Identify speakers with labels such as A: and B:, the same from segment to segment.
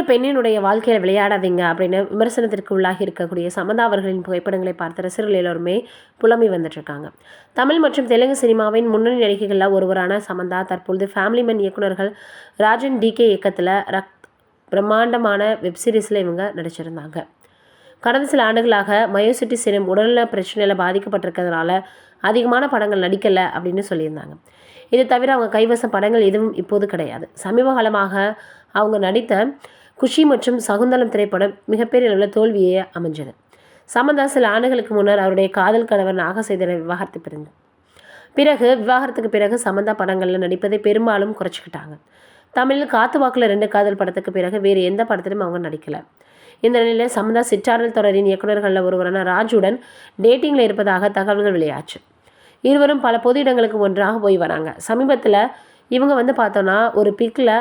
A: ஒரு பெண்ணினுடைய வாழ்க்கையில் விளையாடாதீங்க அப்படின்னு விமர்சனத்திற்கு உள்ளாகி இருக்கக்கூடிய சமந்தா அவர்களின் புகைப்படங்களை பார்த்த ரசிகர்கள் எல்லோருமே புலம்பி வந்துட்டுருக்காங்க. தமிழ் மற்றும் தெலுங்கு சினிமாவின் முன்னணி நடிகைகளில் ஒருவரான சமந்தா தற்பொழுது ஃபேமிலி மேன் இயக்குநர்கள் ராஜன் டிகே இயக்கத்தில் ரக் பிரம்மாண்டமான வெப்சீரிஸில் இவங்க நடிச்சிருந்தாங்க. கடந்த சில ஆண்டுகளாக மயோசிட்டி எனும் உடல்நல பிரச்சனையில் பாதிக்கப்பட்டிருக்கிறதுனால அதிகமான படங்கள் நடிக்கலை அப்படின்னு சொல்லியிருந்தாங்க. இது தவிர அவங்க கைவசம் படங்கள் எதுவும் இப்போது கிடையாது. சமீப காலமாக அவங்க நடித்த குஷி மற்றும் சகுந்தலம் திரைப்படம் மிகப்பெரிய அளவில் தோல்வியே அமைஞ்சது. சமந்தா சில ஆண்டுகளுக்கு முன்னர் அவருடைய காதல் கணவர் நாகசேதனை விவாகரத்து பிறந்தார் பிறகு விவாகரத்துக்கு பிறகு சமந்தா படங்களில் நடிப்பதை பெரும்பாலும் குறைச்சிக்கிட்டாங்க. தமிழில் காத்து வாக்கில் ரெண்டு காதல் படத்துக்கு பிறகு வேறு எந்த படத்திலும் அவங்க நடிக்கலை. இந்த நிலையில் சமந்தா சிற்றாடல் தொடரின் இயக்குநர்களில் ஒருவரான ராஜுடன் டேட்டிங்கில் இருப்பதாக தகவல்கள் வெளியாச்சு. இருவரும் பல பொது இடங்களுக்கு ஒன்றாக போய் வராங்க. சமீபத்தில் இவங்க வந்து பார்த்தோன்னா ஒரு பிக்கில்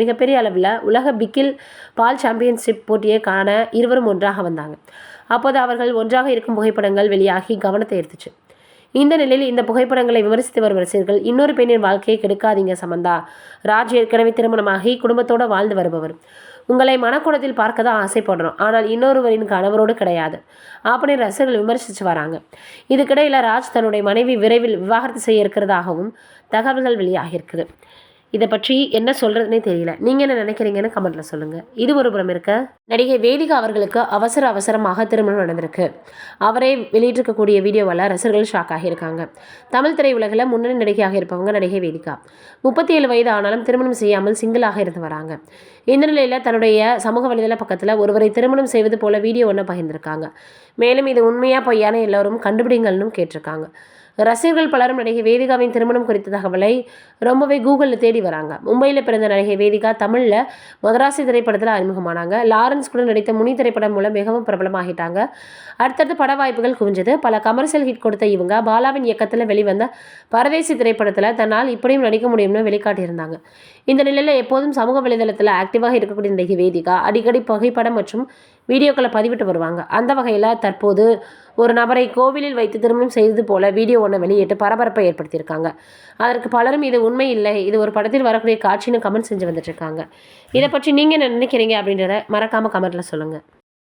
A: மிகப்பெரிய அளவில் உலக பிக்கில் பால் சாம்பியன்ஷிப் போட்டியை காண இருவரும் ஒன்றாக வந்தாங்க. அப்போது அவர்கள் ஒன்றாக இருக்கும் புகைப்படங்கள் வெளியாகி கவனத்தை எடுத்துச்சு இந்த நிலையில் இந்த புகைப்படங்களை விமர்சித்து வரும் ரசிகர்கள் இன்னொரு பெண்ணின் வாழ்க்கையை கெடுக்காதீங்க சமந்தா. ராஜ் ஏற்கனவே திருமணமாகி குடும்பத்தோடு வாழ்ந்து வருபவர். உங்களை மனக்குடத்தில் பார்க்க தான் ஆசைப்படுறோம். ஆனால் இன்னொருவரின் கணவரோடு கிடையாது. அப்படின்னு ரசிகர்கள் விமர்சித்து வராங்க. இதுக்கிடையில் ராஜ் தன்னுடைய மனைவி விரைவில் விவாகரத்து செய்ய இருக்கிறதாகவும் தகவல்கள் வெளியாகியிருக்குது இதை பற்றி என்ன சொல்கிறதுனே தெரியல. நீங்கள் என்ன நினைக்கிறீங்கன்னு கமெண்ட்டில் சொல்லுங்கள் இது ஒரு புறம் இருக்க. நடிகை வேதிகா அவர்களுக்கு அவசர அவசரமாக திருமணம் நடந்திருக்கு. அவரே வெளியிட்டிருக்கக்கூடிய வீடியோவால் ரசிகர்கள் ஷாக் ஆகியிருக்காங்க. தமிழ் திரையுலகில் முன்னணி நடிகையாக இருப்பவங்க நடிகை வேதிகா முப்பத்தி ஏழு வயது ஆனாலும் திருமணம் செய்யாமல் சிங்கிளாக இருந்து வராங்க. இந்த நிலையில் தன்னுடைய சமூக வலைதள பக்கத்தில் ஒருவரை திருமணம் செய்வது போல வீடியோ ஒன்று பகிர்ந்திருக்காங்க. மேலும் இது உண்மையாக பொய்யான எல்லோரும் கண்டுபிடிங்கள்னு கேட்டிருக்காங்க. ரசிகர்கள் பலரும் நடிகை வேதிகாவின் திருமணம் குறித்த தகவலை ரொம்பவே கூகுளில் தேடி வராங்க. மும்பையில் பிறந்த நடிகை வேதிகா தமிழில் மதராசி திரைப்படத்தில் அறிமுகமானாங்க. லாரன்ஸ் கூட நடித்த முனி திரைப்படம் மூலம் மிகவும் பிரபலமாகிட்டாங்க. அடுத்தடுத்து பட வாய்ப்புகள் குவிஞ்சது. பல கமர்ஷியல் ஹிட் கொடுத்த இவங்க பாலாவின் இயக்கத்தில் வெளிவந்த பரதேசி திரைப்படத்தில் தன்னால் இப்படியும் நடிக்க முடியும்னு வெளிக்காட்டியிருந்தாங்க. இந்த நிலையில் எப்போதும் சமூக வலைதளத்தில் ஆக்டிவாக இருக்கக்கூடிய நடிகை வேதிகா அடிக்கடி புகைப்படம் மற்றும் வீடியோக்களை பதிவிட்டு வருவாங்க. அந்த வகையில் தற்போது ஒரு நபரை கோவிலில் வைத்து திருமணம் செய்தது போல வீடியோ ஒன்று வெளியிட்டு பரபரப்பை ஏற்படுத்தியிருக்காங்க. அதற்கு பலரும் இது உண்மை இல்லை இது ஒரு படத்தில் வரக்கூடிய காட்சின்னு கமெண்ட் செஞ்சு வந்துட்டுருக்காங்க இதை பற்றி நீங்கள் என்ன நினைக்கிறீங்க அப்படின்றத மறக்காமல் கமெண்ட்டில் சொல்லுங்கள்